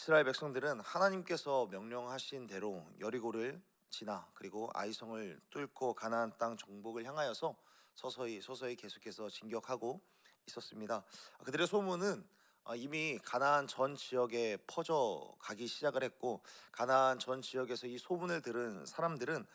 이스라엘 백성들은 하나님께서 명령하신 대로 여리고를 지나 그리고 아이성을 뚫고 가나안 땅 정복을 향하여서 서서히 서서히 계속해서 진격하고 있었습니다. 그들의 소문은 어, 이미 가나안 전 지역에 퍼져 가기 시작을 했고 가나안 전 지역에서 이 소문을 들은 사람들은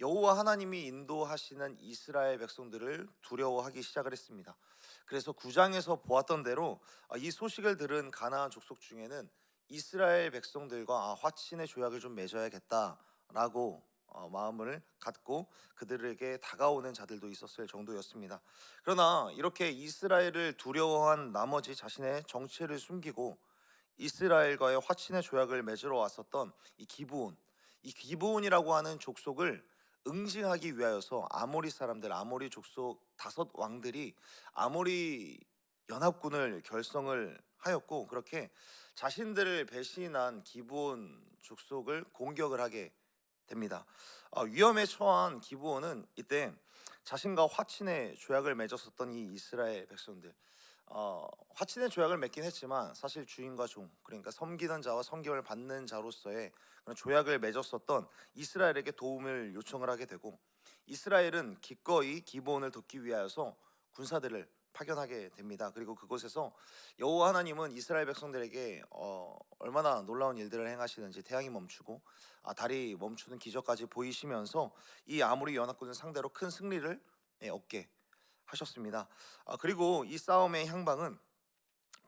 여호와 하나님이 인도하시는 이스라엘 백성들을 두려워하기 시작을 했습니다. 그래서 구장에서 보았던 대로 어, 이 소식을 들은 가나안 족속 중에는 이스라엘 백성들과 아, 화친의 조약을 좀 맺어야겠다라고 어, 마음을 갖고 그들에게 다가오는 자들도 있었을 정도였습니다. 그러나 이렇게 이스라엘을 두려워한 나머지 자신의 정체를 숨기고 이스라엘과의 화친의 조약을 맺으러 왔었던 이 기브온, 이 기브온이라고 하는 족속을 응징하기 위하여서 아모리 사람들, 아모리 족속 다섯 왕들이 아모리 연합군을 결성을 하였고 그렇게 자신들을 배신한 기브온 족속을 공격을 하게 됩니다. 어, 위험에 처한 기브온은 이때 자신과 화친의 조약을 맺었었던 이 이스라엘 백성들 어, 화친의 조약을 맺긴 했지만 사실 주인과 종 그러니까 섬기는 자와 섬김을 받는 자로서의 그런 조약을 맺었었던 이스라엘에게 도움을 요청을 하게 되고 이스라엘은 기꺼이 기브온을 돕기 위하여서 군사들을 파견하게 됩니다. 그리고 그곳에서 여호와 하나님은 이스라엘 백성들에게 어, 얼마나 놀라운 일들을 행하시는지 태양이 멈추고 아, 달이 멈추는 기적까지 보이시면서 이 아무리 연합군을 상대로 큰 승리를 예, 얻게 하셨습니다. 아, 그리고 이 싸움의 향방은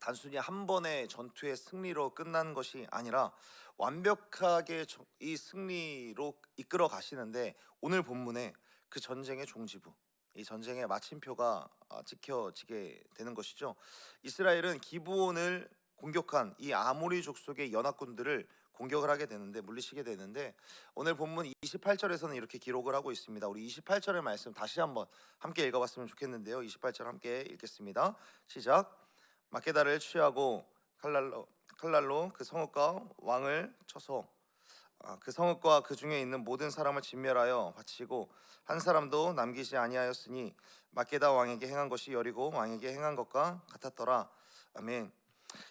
단순히 한 번의 전투의 승리로 끝난 것이 아니라 완벽하게 저- 이 승리로 이끌어 가시는데 오늘 본문에 그 전쟁의 종지부 이 전쟁의 마침표가 아, 찍혀지게 되는 것이죠. 이스라엘은 기브온을 공격한 이 아모리 족속의 연합군들을 공격을 하게 되는데 물리치게 되는데 오늘 본문 28절에서는 이렇게 기록을 하고 있습니다. 우리 28절의 말씀 다시 한번 함께 읽어봤으면 좋겠는데요. 28절 함께 읽겠습니다. 시작. 마케다를 취하고 칼날로 칼날로 그 성읍과 왕을 쳐서 아, 그 성읍과 그 중에 있는 모든 사람을 진멸하여 바치고 한 사람도 남기지 아니하였으니 마케다 왕에게 행한 것이 여리고 왕에게 행한 것과 같았더라. 아멘.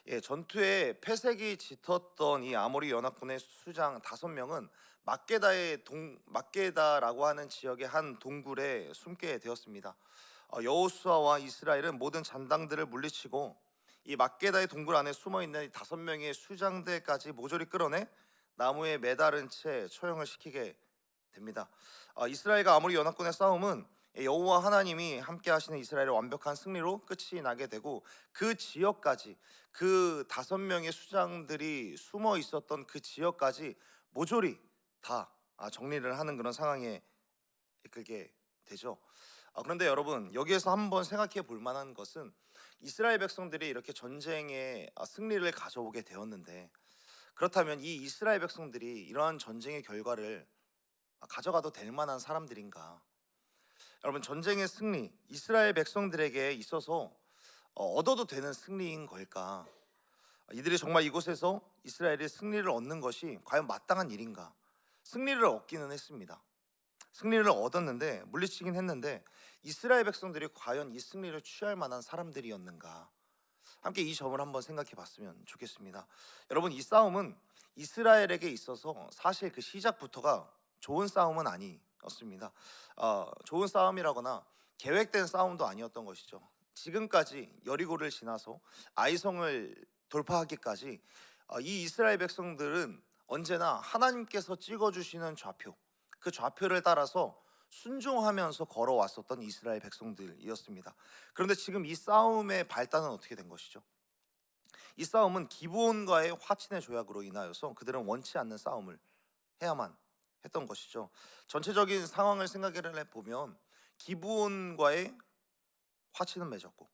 예, 전투에 패색이 짙었던 이 아모리 연합군의 수장 다섯 명은 마케다의 동 마케다라고 하는 지역의 한 동굴에 숨게 되었습니다. 어, 여호수아와 이스라엘은 모든 잔당들을 물리치고 이 마케다의 동굴 안에 숨어 있는 이 다섯 명의 수장들까지 모조리 끌어내 나무에 매달은 채 처형을 시키게 됩니다. 어, 이스라엘과 아모리 연합군의 싸움은 여호와 하나님이 함께 하시는 이스라엘의 완벽한 승리로 끝이 나게 되고 그 지역까지 그 다섯 명의 수장들이 숨어 있었던 그 지역까지 모조리 다 아, 정리를 하는 그런 상황에 이끌게 되죠. 아, 그런데 여러분 여기에서 한번 생각해 볼 만한 것은 이스라엘 백성들이 이렇게 전쟁에 아, 승리를 가져오게 되었는데 그렇다면 이 이스라엘 백성들이 이러한 전쟁의 결과를 아, 가져가도 될 만한 사람들인가? 여러분 전쟁의 승리 이스라엘 백성들에게 있어서 어, 얻어도 되는 승리인 걸까? 이들이 정말 이곳에서 이스라엘이 승리를 얻는 것이 과연 마땅한 일인가? 승리를 얻기는 했습니다. 승리를 얻었는데 물리치긴 했는데 이스라엘 백성들이 과연 이 승리를 취할 만한 사람들이었는가? 함께 이 점을 한번 생각해 봤으면 좋겠습니다. 여러분 이 싸움은 이스라엘에게 있어서 사실 그 시작부터가 좋은 싸움은 아니었습니다. 어, 좋은 싸움이라거나 계획된 싸움도 아니었던 것이죠. 지금까지 여리고를 지나서 아이성을 돌파하기까지 어, 이 이스라엘 백성들은 언제나 하나님께서 찍어주시는 좌표, 그 좌표를 따라서 순종하면서 걸어왔었던 이스라엘 백성들이었습니다. 그런데 지금 이 싸움의 발단은 어떻게 된 것이죠? 이 싸움은 기브온과의 화친의 조약으로 인하여서 그들은 원치 않는 싸움을 해야만 했던 것이죠. 전체적인 상황을 생각을 해 보면 기브온과의 화친은 맺었고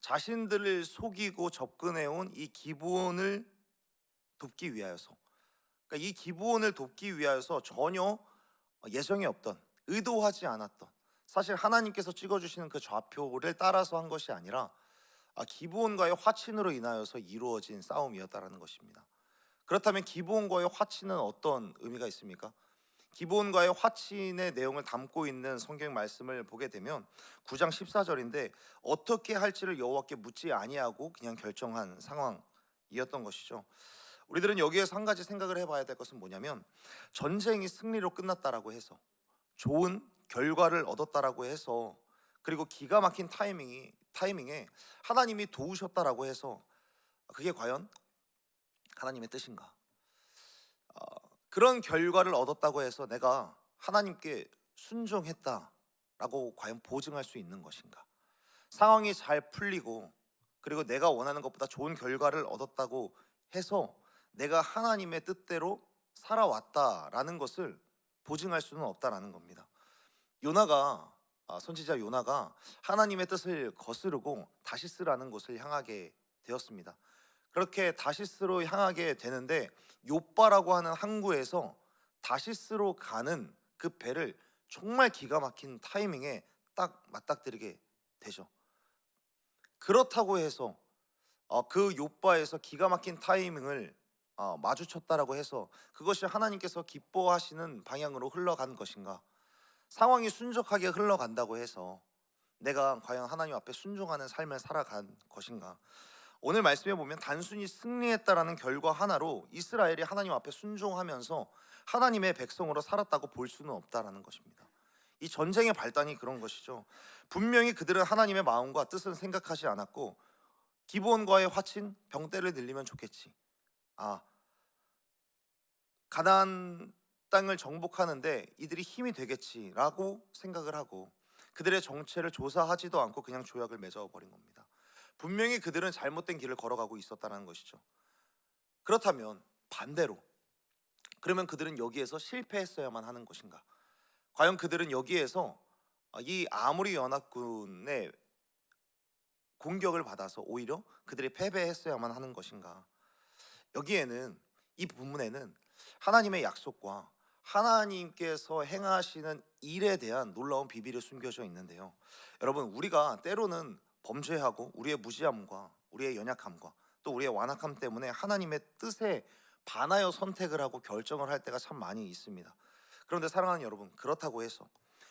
자신들을 속이고 접근해온 이 기브온을 돕기 위하여서 그러니까 이 기브온을 돕기 위하여서 전혀 예정이 없던 의도하지 않았던 사실 하나님께서 찍어주시는 그 좌표를 따라서 한 것이 아니라 아, 기브온과의 화친으로 인하여서 이루어진 싸움이었다라는 것입니다. 그렇다면 기브온과의 화친은 어떤 의미가 있습니까? 기브온과의 화친의 내용을 담고 있는 성경 말씀을 보게 되면 9장 14절인데 어떻게 할지를 여호와께 묻지 아니하고 그냥 결정한 상황이었던 것이죠. 우리들은 여기에서 한 가지 생각을 해봐야 될 것은 뭐냐면 전쟁이 승리로 끝났다라고 해서 좋은 결과를 얻었다라고 해서 그리고 기가 막힌 타이밍이 타이밍에 하나님이 도우셨다라고 해서 그게 과연 하나님의 뜻인가? 어, 그런 결과를 얻었다고 해서 내가 하나님께 순종했다라고 과연 보증할 수 있는 것인가? 상황이 잘 풀리고 그리고 내가 원하는 것보다 좋은 결과를 얻었다고 해서 내가 하나님의 뜻대로 살아왔다라는 것을 보증할 수는 없다라는 겁니다. 요나가 아, 선지자 요나가 하나님의 뜻을 거스르고 다시스라는 곳을 향하게 되었습니다. 그렇게 다시스로 향하게 되는데 요빠라고 하는 항구에서 다시스로 가는 그 배를 정말 기가 막힌 타이밍에 딱 맞닥뜨리게 되죠. 그렇다고 해서 어, 그 요바에서 기가 막힌 타이밍을 어, 마주쳤다라고 해서 그것이 하나님께서 기뻐하시는 방향으로 흘러간 것인가? 상황이 순적하게 흘러간다고 해서 내가 과연 하나님 앞에 순종하는 삶을 살아간 것인가? 오늘 말씀에 보면 단순히 승리했다라는 결과 하나로 이스라엘이 하나님 앞에 순종하면서 하나님의 백성으로 살았다고 볼 수는 없다라는 것입니다. 이 전쟁의 발단이 그런 것이죠. 분명히 그들은 하나님의 마음과 뜻은 생각하지 않았고 기본과의 화친 병대를 늘리면 좋겠지. 아 가나안 땅을 정복하는데 이들이 힘이 되겠지라고 생각을 하고 그들의 정체를 조사하지도 않고 그냥 조약을 맺어 버린 겁니다. 분명히 그들은 잘못된 길을 걸어가고 있었다는 것이죠. 그렇다면 반대로 그러면 그들은 여기에서 실패했어야만 하는 것인가? 과연 그들은 여기에서 이 아무리 연합군의 공격을 받아서 오히려 그들이 패배했어야만 하는 것인가? 여기에는 이 부분에는 하나님의 약속과 하나님께서 행하시는 일에 대한 놀라운 비밀이 숨겨져 있는데요. 여러분, 우리가 때로는 범죄하고 우리의 무지함과 우리의 연약함과 또 우리의 완악함 때문에 하나님의 뜻에 반하여 선택을 하고 결정을 할 때가 참 많이 있습니다. 그런데 사랑하는 여러분, 그렇다고 해서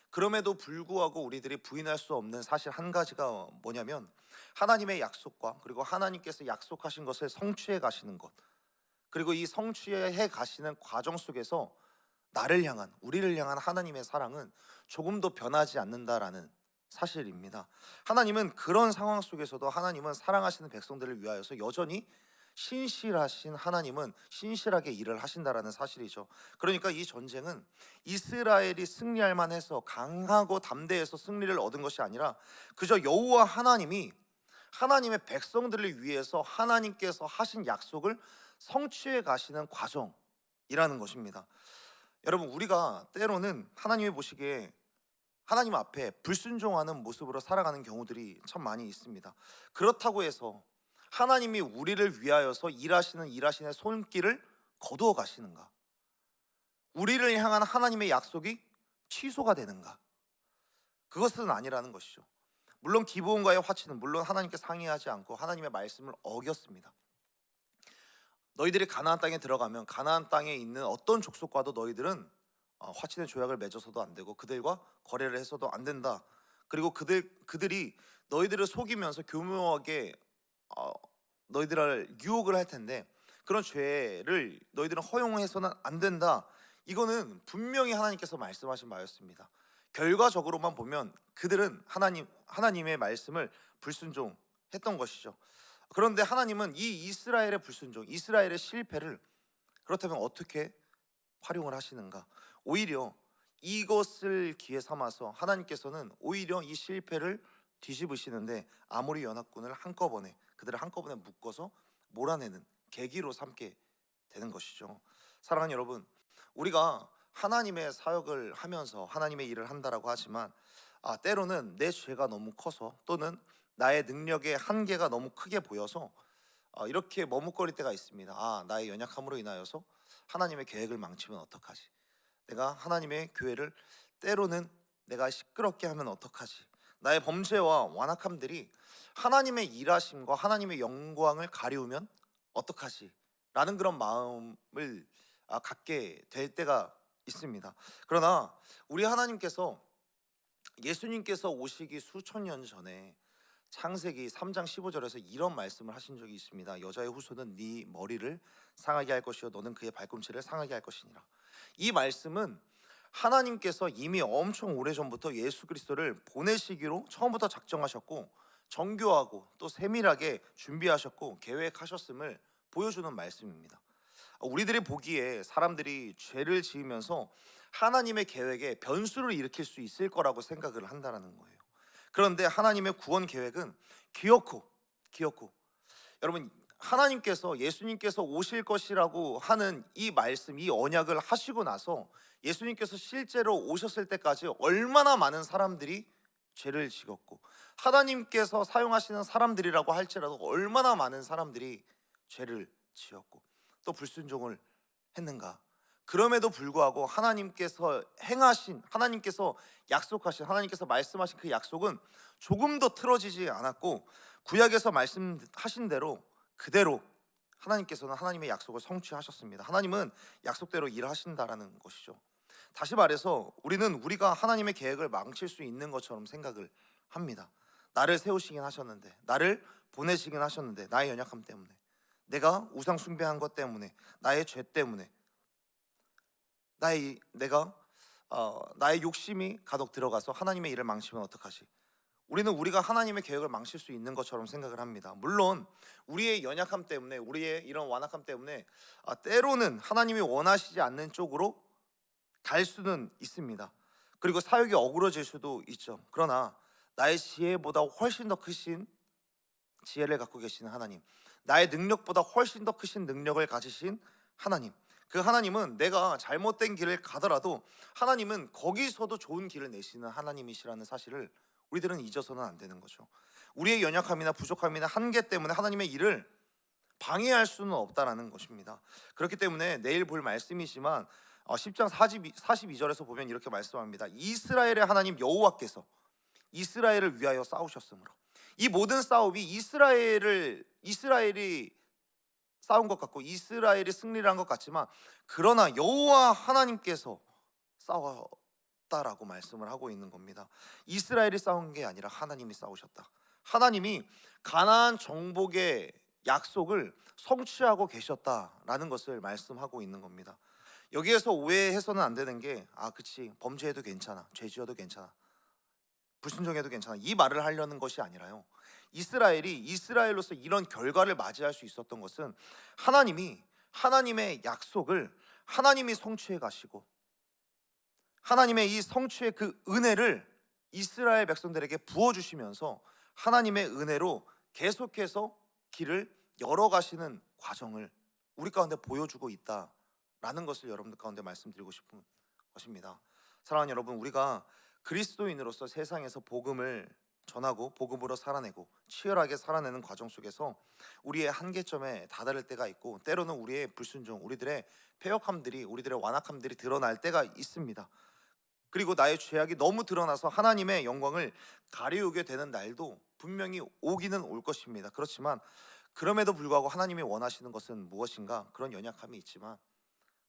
그럼에도 불구하고 우리들이 부인할 수 없는 사실 한 가지가 뭐냐면 하나님의 약속과 그리고 하나님께서 약속하신 것을 성취해 가시는 것 그리고 이 성취해 가시는 과정 속에서 나를 향한 우리를 향한 하나님의 사랑은 조금도 변하지 않는다라는 사실입니다. 하나님은 그런 상황 속에서도 하나님은 사랑하시는 백성들을 위하여서 여전히 신실하신 하나님은 신실하게 일을 하신다라는 사실이죠. 그러니까 이 전쟁은 이스라엘이 승리할 만해서 강하고 담대해서 승리를 얻은 것이 아니라 그저 여호와 하나님이 하나님의 백성들을 위해서 하나님께서 하신 약속을 성취해 가시는 과정이라는 것입니다. 여러분 우리가 때로는 하나님이 보시기에 하나님 앞에 불순종하는 모습으로 살아가는 경우들이 참 많이 있습니다. 그렇다고 해서 하나님이 우리를 위하여서 일하시는 일하시는 손길을 거두어 가시는가? 우리를 향한 하나님의 약속이 취소가 되는가? 그것은 아니라는 것이죠. 물론 기브온과의 화치는 물론 하나님께 상의하지 않고 하나님의 말씀을 어겼습니다. 너희들이 가나안 땅에 들어가면 가나안 땅에 있는 어떤 족속과도 너희들은 어, 화친의 조약을 맺어서도 안 되고 그들과 거래를 해서도 안 된다. 그리고 그들 그들이 너희들을 속이면서 교묘하게 어, 너희들을 유혹을 할 텐데 그런 죄를 너희들은 허용해서는 안 된다. 이거는 분명히 하나님께서 말씀하신 바였습니다. 결과적으로만 보면 그들은 하나님 하나님의 말씀을 불순종했던 것이죠. 그런데 하나님은 이 이스라엘의 불순종, 이스라엘의 실패를 그렇다면 어떻게 활용을 하시는가? 오히려 이것을 기회 삼아서 하나님께서는 오히려 이 실패를 뒤집으시는데 아무리 연합군을 한꺼번에 그들을 한꺼번에 묶어서 몰아내는 계기로 삼게 되는 것이죠. 사랑하는 여러분, 우리가 하나님의 사역을 하면서 하나님의 일을 한다라고 하지만 아, 때로는 내 죄가 너무 커서 또는 나의 능력의 한계가 너무 크게 보여서 어, 이렇게 머뭇거릴 때가 있습니다. 아, 나의 연약함으로 인하여서 하나님의 계획을 망치면 어떡하지? 내가 하나님의 교회를 때로는 내가 시끄럽게 하면 어떡하지? 나의 범죄와 완악함들이 하나님의 일하심과 하나님의 영광을 가리우면 어떡하지? 라는 그런 마음을 아, 갖게 될 때가 있습니다. 그러나 우리 하나님께서 예수님께서 오시기 수천 년 전에 창세기 3장 15절에서 이런 말씀을 하신 적이 있습니다. 여자의 후손은 네 머리를 상하게 할 것이요 너는 그의 발꿈치를 상하게 할 것이니라. 이 말씀은 하나님께서 이미 엄청 오래전부터 예수 그리스도를 보내시기로 처음부터 작정하셨고 정교하고 또 세밀하게 준비하셨고 계획하셨음을 보여주는 말씀입니다. 우리들이 보기에 사람들이 죄를 지으면서 하나님의 계획에 변수를 일으킬 수 있을 거라고 생각을 한다라는 거예요. 그런데 하나님의 구원 계획은 기어코 기어코. 여러분 하나님께서 예수님께서 오실 것이라고 하는 이 말씀 이 언약을 하시고 나서 예수님께서 실제로 오셨을 때까지 얼마나 많은 사람들이 죄를 지었고 하나님께서 사용하시는 사람들이라고 할지라도 얼마나 많은 사람들이 죄를 지었고 또 불순종을 했는가 그럼에도 불구하고 하나님께서 행하신 하나님께서 약속하신 하나님께서 말씀하신 그 약속은 조금도 틀어지지 않았고 구약에서 말씀하신 대로 그대로 하나님께서는 하나님의 약속을 성취하셨습니다. 하나님은 약속대로 일하신다라는 것이죠. 다시 말해서 우리는 우리가 하나님의 계획을 망칠 수 있는 것처럼 생각을 합니다. 나를 세우시긴 하셨는데, 나를 보내시긴 하셨는데, 나의 연약함 때문에, 내가 우상 숭배한 것 때문에, 나의 죄 때문에, 나의 내가 어, 나의 욕심이 가득 들어가서 하나님의 일을 망치면 어떡하지? 우리는 우리가 하나님의 계획을 망칠 수 있는 것처럼 생각을 합니다. 물론 우리의 연약함 때문에 우리의 이런 완악함 때문에 아, 때로는 하나님이 원하시지 않는 쪽으로 갈 수는 있습니다. 그리고 사역이 어그러질 수도 있죠. 그러나 나의 지혜보다 훨씬 더 크신 지혜를 갖고 계시는 하나님, 나의 능력보다 훨씬 더 크신 능력을 가지신 하나님. 그 하나님은 내가 잘못된 길을 가더라도 하나님은 거기서도 좋은 길을 내시는 하나님이시라는 사실을 우리들은 잊어서는 안 되는 거죠. 우리의 연약함이나 부족함이나 한계 때문에 하나님의 일을 방해할 수는 없다라는 것입니다. 그렇기 때문에 내일 볼 말씀이지만 어, 10장 42, 42절에서 보면 이렇게 말씀합니다. 이스라엘의 하나님 여호와께서 이스라엘을 위하여 싸우셨으므로 이 모든 싸움이 이스라엘을 이스라엘이 싸운 것 같고 이스라엘이 승리를 한 것 같지만 그러나 여호와 하나님께서 싸웠다라고 말씀을 하고 있는 겁니다. 이스라엘이 싸운 게 아니라 하나님이 싸우셨다. 하나님이 가나안 정복의 약속을 성취하고 계셨다라는 것을 말씀하고 있는 겁니다. 여기에서 오해해서는 안 되는 게 아, 그치 범죄해도 괜찮아, 죄 지어도 괜찮아, 불순종해도 괜찮아 이 말을 하려는 것이 아니라요. 이스라엘이 이스라엘로서 이런 결과를 맞이할 수 있었던 것은 하나님이 하나님의 약속을 하나님이 성취해 가시고 하나님의 이 성취의 그 은혜를 이스라엘 백성들에게 부어 주시면서 하나님의 은혜로 계속해서 길을 열어 가시는 과정을 우리 가운데 보여주고 있다라는 것을 여러분들 가운데 말씀드리고 싶은 것입니다. 사랑하는 여러분, 우리가 그리스도인으로서 세상에서 복음을 전하고 복음으로 살아내고 치열하게 살아내는 과정 속에서 우리의 한계점에 다다를 때가 있고 때로는 우리의 불순종, 우리들의 폐역함들이 우리들의 완악함들이 드러날 때가 있습니다. 그리고 나의 죄악이 너무 드러나서 하나님의 영광을 가리우게 되는 날도 분명히 오기는 올 것입니다. 그렇지만 그럼에도 불구하고 하나님이 원하시는 것은 무엇인가? 그런 연약함이 있지만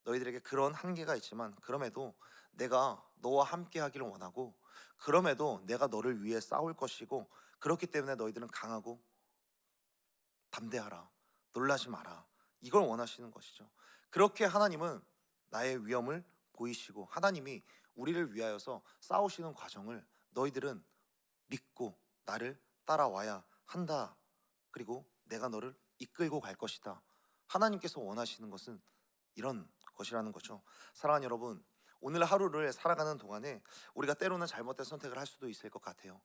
너희들에게 그런 한계가 있지만 그럼에도 내가 너와 함께 하기를 원하고 그럼에도 내가 너를 위해 싸울 것이고 그렇기 때문에 너희들은 강하고 담대하라. 놀라지 마라. 이걸 원하시는 것이죠. 그렇게 하나님은 나의 위험을 보이시고 하나님이 우리를 위하여서 싸우시는 과정을 너희들은 믿고 나를 따라와야 한다. 그리고 내가 너를 이끌고 갈 것이다. 하나님께서 원하시는 것은 이런 것이라는 거죠. 사랑하는 여러분, 오늘 하루를 살아가는 동안에 우리가 때로는 잘못된 선택을 할 수도 있을 것 같아요.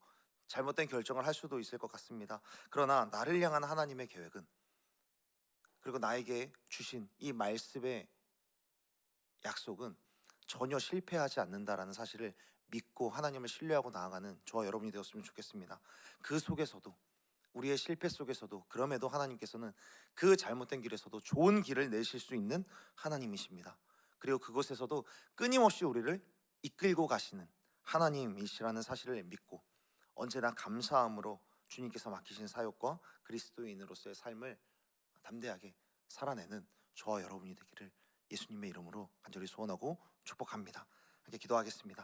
잘못된 결정을 할 수도 있을 것 같습니다. 그러나 나를 향한 하나님의 계획은 그리고 나에게 주신 이 말씀의 약속은 전혀 실패하지 않는다라는 사실을 믿고 하나님을 신뢰하고 나아가는 저와 여러분이 되었으면 좋겠습니다. 그 속에서도 우리의 실패 속에서도 그럼에도 하나님께서는 그 잘못된 길에서도 좋은 길을 내실 수 있는 하나님이십니다. 그리고 그곳에서도 끊임없이 우리를 이끌고 가시는 하나님이시라는 사실을 믿고 언제나 감사함으로 주님께서 맡기신 사역과 그리스도인으로서의 삶을 담대하게 살아내는 저와 여러분이 되기를 예수님의 이름으로 간절히 소원하고 축복합니다. 함께 기도하겠습니다.